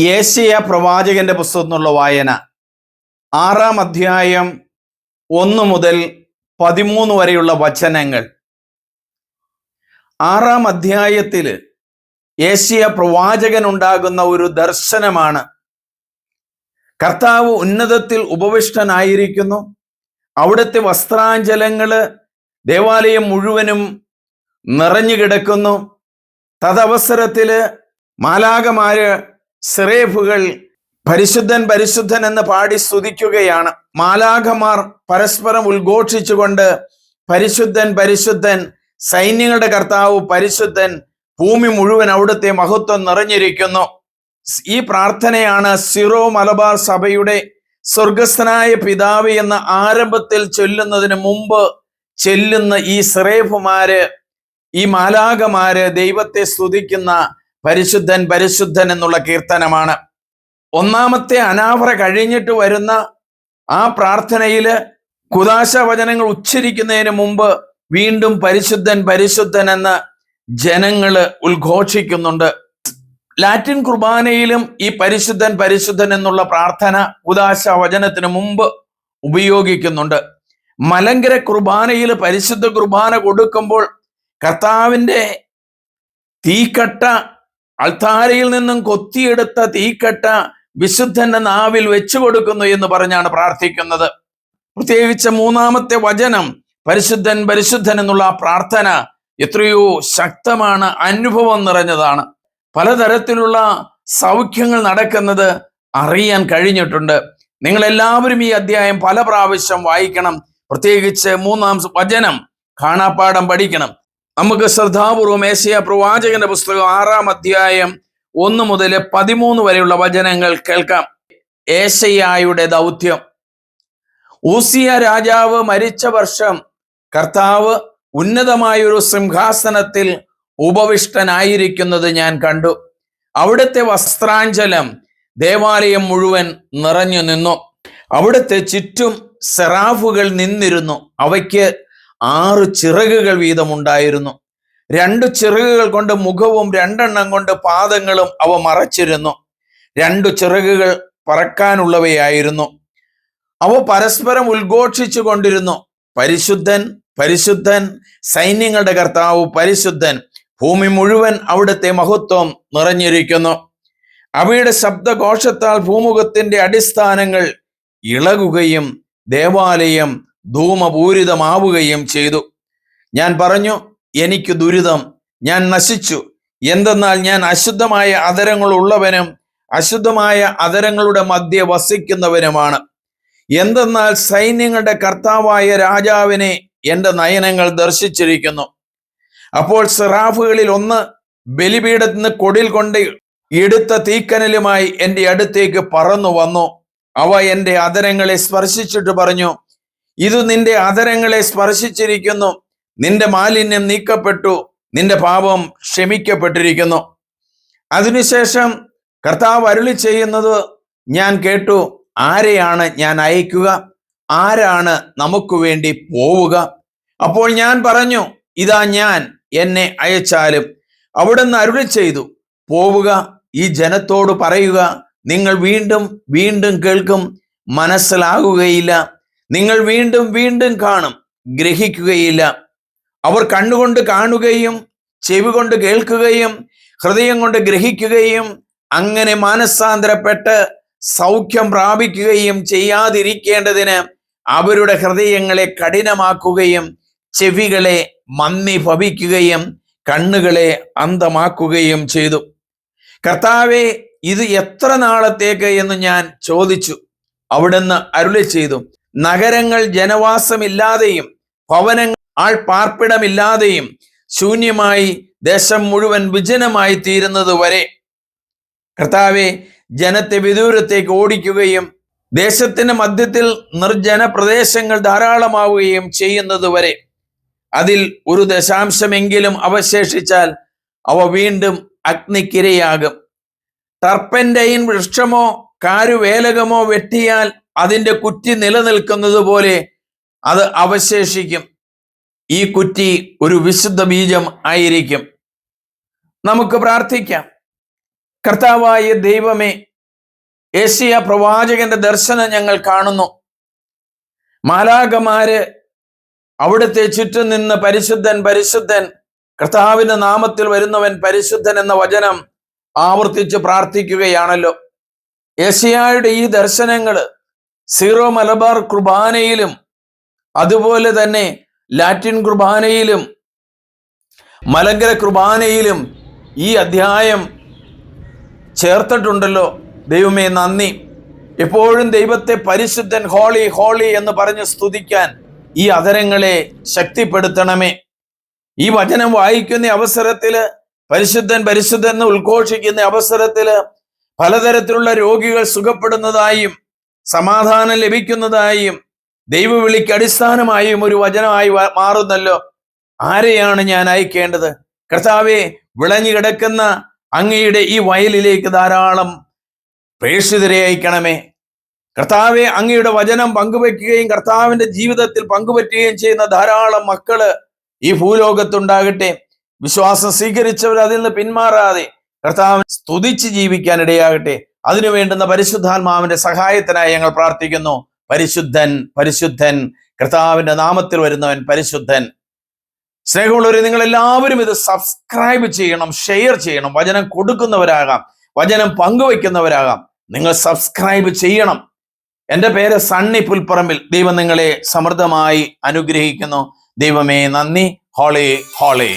Asia പ്രവാചകന്റെ പുസ്തകം എന്നുള്ള വായന. ആറാം അധ്യായം ഒന്ന് മുതൽ പതിമൂന്ന് വരെയുള്ള വചനങ്ങൾ. ആറാം അധ്യായത്തിൽ ഏഷ്യ പ്രവാചകൻ ഉണ്ടാകുന്ന ഒരു ദർശനമാണ്. കർത്താവ് ഉന്നതത്തിൽ ഉപവിഷ്ടനായിരിക്കുന്നു. അവിടുത്തെ വസ്ത്രാഞ്ചലങ്ങൾ ദേവാലയം മുഴുവനും നിറഞ്ഞു കിടക്കുന്നു. തദവസരത്തിൽ മാലാകമാര് സിറേഫുകൾ പരിശുദ്ധൻ പരിശുദ്ധൻ എന്ന് പാടി സ്തുതിക്കുകയാണ്. മാലാഖമാർ പരസ്പരം ഉദ്ഘോഷിച്ചുകൊണ്ട് പരിശുദ്ധൻ പരിശുദ്ധൻ സൈന്യങ്ങളുടെ കർത്താവ് പരിശുദ്ധൻ ഭൂമി മുഴുവൻ അവിടുത്തെ മഹത്വം നിറഞ്ഞിരിക്കുന്നു. ഈ പ്രാർത്ഥനയാണ് സിറോ മലബാർ സഭയുടെ സ്വർഗസ്ഥനായ പിതാവ് എന്ന ആരംഭത്തിൽ ചൊല്ലുന്നതിന് മുമ്പ് ചെല്ലുന്ന ഈ സിറേഫുമാര് ഈ മാലാകമാര് ദൈവത്തെ സ്തുതിക്കുന്ന പരിശുദ്ധൻ പരിശുദ്ധൻ എന്നുള്ള കീർത്തനമാണ്. ഒന്നാമത്തെ അനാവറ കഴിഞ്ഞിട്ട് വരുന്ന ആ പ്രാർത്ഥനയിൽ കുദാശ വചനങ്ങൾ ഉച്ചരിക്കുന്നതിന് മുമ്പ് വീണ്ടും പരിശുദ്ധൻ പരിശുദ്ധൻ എന്ന് ജനങ്ങൾ ഉദ്ഘോഷിക്കുന്നുണ്ട്. ലാറ്റിൻ കുർബാനയിലും ഈ പരിശുദ്ധൻ പരിശുദ്ധൻ എന്നുള്ള പ്രാർത്ഥന കുദാശ വചനത്തിന് മുമ്പ് ഉപയോഗിക്കുന്നുണ്ട്. മലങ്കര കുർബാനയിൽ പരിശുദ്ധ കുർബാന കൊടുക്കുമ്പോൾ കർത്താവിന്റെ തീക്കട്ട അൾത്താരയിൽ നിന്നും കൊത്തിയെടുത്ത തീക്കട്ട വിശുദ്ധന്റെ നാവിൽ വെച്ചു കൊടുക്കുന്നു എന്ന് പറഞ്ഞാണ് പ്രാർത്ഥിക്കുന്നത്. പ്രത്യേകിച്ച് മൂന്നാമത്തെ വചനം പരിശുദ്ധൻ പരിശുദ്ധൻ എന്നുള്ള ആ പ്രാർത്ഥന എത്രയോ ശക്തമാണ് അനുഭവം നിറഞ്ഞതാണ്. പലതരത്തിലുള്ള സൗഖ്യങ്ങൾ നടക്കുന്നത് അറിയാൻ കഴിഞ്ഞിട്ടുണ്ട്. നിങ്ങൾ എല്ലാവരും ഈ അധ്യായം പല പ്രാവശ്യം വായിക്കണം. പ്രത്യേകിച്ച് മൂന്നാം വചനം കാണാപ്പാടം പഠിക്കണം. നമുക്ക് ശ്രദ്ധാപൂർവം ഏഷ്യ പ്രവാചകന്റെ പുസ്തകം ആറാം അധ്യായം ഒന്ന് മുതൽ പതിമൂന്ന് വരെയുള്ള വചനങ്ങൾ കേൾക്കാം. ഏശയായുടെ ദൗത്യം. ഊസിയ രാജാവ് മരിച്ച വർഷം കർത്താവ് ഉന്നതമായൊരു സിംഹാസനത്തിൽ ഉപവിഷ്ടനായിരിക്കുന്നത് ഞാൻ കണ്ടു. അവിടുത്തെ വസ്ത്രാഞ്ചലം ദേവാലയം മുഴുവൻ നിറഞ്ഞു നിന്നു. അവിടുത്തെ ചുറ്റും സെറാഫുകൾ നിന്നിരുന്നു. അവയ്ക്ക് ആറ് ചിറകുകൾ വീതമുണ്ടായിരുന്നു. രണ്ടു ചിറകുകൾ കൊണ്ട് മുഖവും രണ്ടെണ്ണം കൊണ്ട് പാദങ്ങളും അവ മറച്ചിരുന്നു. രണ്ടു ചിറകുകൾ പറക്കാനുള്ളവയായിരുന്നു. അവ പരസ്പരം ഉദ്ഘോഷിച്ചു കൊണ്ടിരുന്നു. പരിശുദ്ധൻ പരിശുദ്ധൻ സൈന്യങ്ങളുടെ കർത്താവ് പരിശുദ്ധൻ ഭൂമി മുഴുവൻ അവിടുത്തെ മഹത്വം നിറഞ്ഞിരിക്കുന്നു. അവയുടെ ശബ്ദഘോഷത്താൽ ഭൂമുഖത്തിന്റെ അടിസ്ഥാനങ്ങൾ ഇളകുകയും ദേവാലയം ധൂമപൂരിതമാവുകയും ചെയ്തു. ഞാൻ പറഞ്ഞു എനിക്ക് ദുരിതം. ഞാൻ നശിച്ചു. എന്തെന്നാൽ ഞാൻ അശുദ്ധമായ അതരങ്ങൾ ഉള്ളവനും അശുദ്ധമായ അതരങ്ങളുടെ മധ്യ വസിക്കുന്നവനുമാണ്. എന്തെന്നാൽ സൈന്യങ്ങളുടെ കർത്താവായ രാജാവിനെ എന്റെ നയനങ്ങൾ ദർശിച്ചിരിക്കുന്നു. അപ്പോൾ സിറാഫുകളിൽ ഒന്ന് ബലിപീഠത്തിൽ നിന്ന് കൊടിൽ കൊണ്ട് എടുത്ത തീക്കനലുമായി എന്റെ അടുത്തേക്ക് പറന്നു വന്നു അവ എന്റെ അതരങ്ങളെ സ്പർശിച്ചിട്ട് പറഞ്ഞു ഇത് നിന്റെ അതരങ്ങളെ സ്പർശിച്ചിരിക്കുന്നു. നിന്റെ മാലിന്യം നീക്കപ്പെട്ടു. നിന്റെ പാപം ക്ഷമിക്കപ്പെട്ടിരിക്കുന്നു. അതിനുശേഷം കർത്താവ് അരുളി ചെയ്യുന്നത് ഞാൻ കേട്ടു. ആരെയാണ് ഞാൻ അയക്കുക? ആരാണ് നമുക്ക് വേണ്ടി പോവുക? അപ്പോൾ ഞാൻ പറഞ്ഞു ഇതാ ഞാൻ എന്നെ അയച്ചാലും അവിടുന്ന് അരുളി ചെയ്തു. പോവുക ഈ ജനത്തോട് പറയുക. നിങ്ങൾ വീണ്ടും വീണ്ടും കേൾക്കും. മനസ്സിലാകുകയില്ല. നിങ്ങൾ വീണ്ടും വീണ്ടും കാണും ഗ്രഹിക്കുകയില്ല. അവർ കണ്ണുകൊണ്ട് കാണുകയും ചെവി കൊണ്ട് കേൾക്കുകയും ഹൃദയം കൊണ്ട് ഗ്രഹിക്കുകയും അങ്ങനെ മാനസാന്തരപ്പെട്ട് സൗഖ്യം പ്രാപിക്കുകയും ചെയ്യാതിരിക്കേണ്ടതിന് അവരുടെ ഹൃദയങ്ങളെ കഠിനമാക്കുകയും ചെവികളെ മന്ദി ഭവിക്കുകയും കണ്ണുകളെ അന്തമാക്കുകയും ചെയ്തു. കർത്താവെ ഇത് എത്ര നാളത്തേക്ക് എന്ന് ഞാൻ ചോദിച്ചു. അവിടുന്ന് അരുളി ചെയ്തു നഗരങ്ങൾ ജനവാസമില്ലാതെയും ഭവനങ്ങൾ ആൾ പാർപ്പിടമില്ലാതെയും ശൂന്യമായി ദേശം മുഴുവൻ വിജനമായി തീരുന്നത് വരെ കർത്താവെ ജനത്തെ വിദൂരത്തേക്ക് ഓടിക്കുകയും ദേശത്തിന്റെ മധ്യത്തിൽ നിർജന പ്രദേശങ്ങൾ ധാരാളമാവുകയും ചെയ്യുന്നത് വരെ. അതിൽ ഒരു ദശാംശമെങ്കിലും അവശേഷിച്ചാൽ അവ വീണ്ടും അഗ്നിക്കിരയാകും. ടർപ്പന്റൈൻ വൃക്ഷമോ കാരുവേലകമോ വെട്ടിയാൽ അതിന്റെ കുറ്റി നിലനിൽക്കുന്നത് പോലെ അത് അവശേഷിക്കും. ഈ കുറ്റി ഒരു വിശുദ്ധ ബീജം ആയിരിക്കും. നമുക്ക് പ്രാർത്ഥിക്കാം. കർത്താവായ ദൈവമേ ഏഷ്യ പ്രവാചകന്റെ ദർശനം ഞങ്ങൾ കാണുന്നു. മാലാകമാര് അവിടുത്തെ ചുറ്റും നിന്ന് പരിശുദ്ധൻ പരിശുദ്ധൻ കർത്താവിന്റെ നാമത്തിൽ വരുന്നവൻ പരിശുദ്ധൻ എന്ന വചനം ആവർത്തിച്ച് പ്രാർത്ഥിക്കുകയാണല്ലോ. ഏഷ്യയുടെ ഈ ദർശനങ്ങൾ സീറോ മലബാർ കുർബാനയിലും അതുപോലെ തന്നെ ലാറ്റിൻ കുർബാനയിലും മലങ്കര കുർബാനയിലും ഈ അധ്യായം ചേർത്തിട്ടുണ്ടല്ലോ. ദൈവമേ നന്ദി. എപ്പോഴും ദൈവത്തെ പരിശുദ്ധൻ ഹോളി ഹോളി എന്ന് പറഞ്ഞ് സ്തുതിക്കാൻ ഈ അധരങ്ങളെ ശക്തിപ്പെടുത്തണമേ. ഈ വചനം വായിക്കുന്ന അവസരത്തിൽ പരിശുദ്ധൻ പരിശുദ്ധൻ എന്ന് ഉദ്ഘോഷിക്കുന്ന അവസരത്തിൽ പലതരത്തിലുള്ള രോഗികൾ സുഖപ്പെടുന്നതായും സമാധാനം ലഭിക്കുന്നതായും ദൈവവിളിക്ക് അടിസ്ഥാനമായും ഒരു വചനമായി മാറുന്നല്ലോ. ആരെയാണ് ഞാൻ അയക്കേണ്ടത്? കർത്താവെ വിളഞ്ഞു കിടക്കുന്ന അങ്ങയുടെ ഈ വയലിലേക്ക് ധാരാളം പ്രേക്ഷിതരെ അയക്കണമേ. കർത്താവെ അങ്ങയുടെ വചനം പങ്കുവെക്കുകയും കർത്താവിന്റെ ജീവിതത്തിൽ പങ്കുപറ്റുകയും ചെയ്യുന്ന ധാരാളം മക്കൾ ഈ ഭൂലോകത്തുണ്ടാകട്ടെ. വിശ്വാസം സ്വീകരിച്ചവർ അതിൽ നിന്ന് പിന്മാറാതെ കർത്താവ് സ്തുതിച്ച് ജീവിക്കാൻ ഇടയാകട്ടെ. അതിനു വേണ്ടുന്ന പരിശുദ്ധാത്മാവിന്റെ സഹായത്തിനായി ഞങ്ങൾ പ്രാർത്ഥിക്കുന്നു. പരിശുദ്ധൻ പരിശുദ്ധൻ കർത്താവിന്റെ നാമത്തിൽ വരുന്നവൻ പരിശുദ്ധൻ. സ്നേഹമുള്ളവരെ നിങ്ങൾ എല്ലാവരും ഇത് സബ്സ്ക്രൈബ് ചെയ്യണം ഷെയർ ചെയ്യണം വചനം കൊടുക്കുന്നവരാകാം വചനം പങ്കുവയ്ക്കുന്നവരാകാം. നിങ്ങൾ സബ്സ്ക്രൈബ് ചെയ്യണം. എന്റെ പേര് സണ്ണി പുൽപ്പറമ്പിൽ. ദൈവം നിങ്ങളെ സമൃദ്ധമായി അനുഗ്രഹിക്കുന്നു. ദൈവമേ നന്ദി. ഹോളേ ഹോളേ.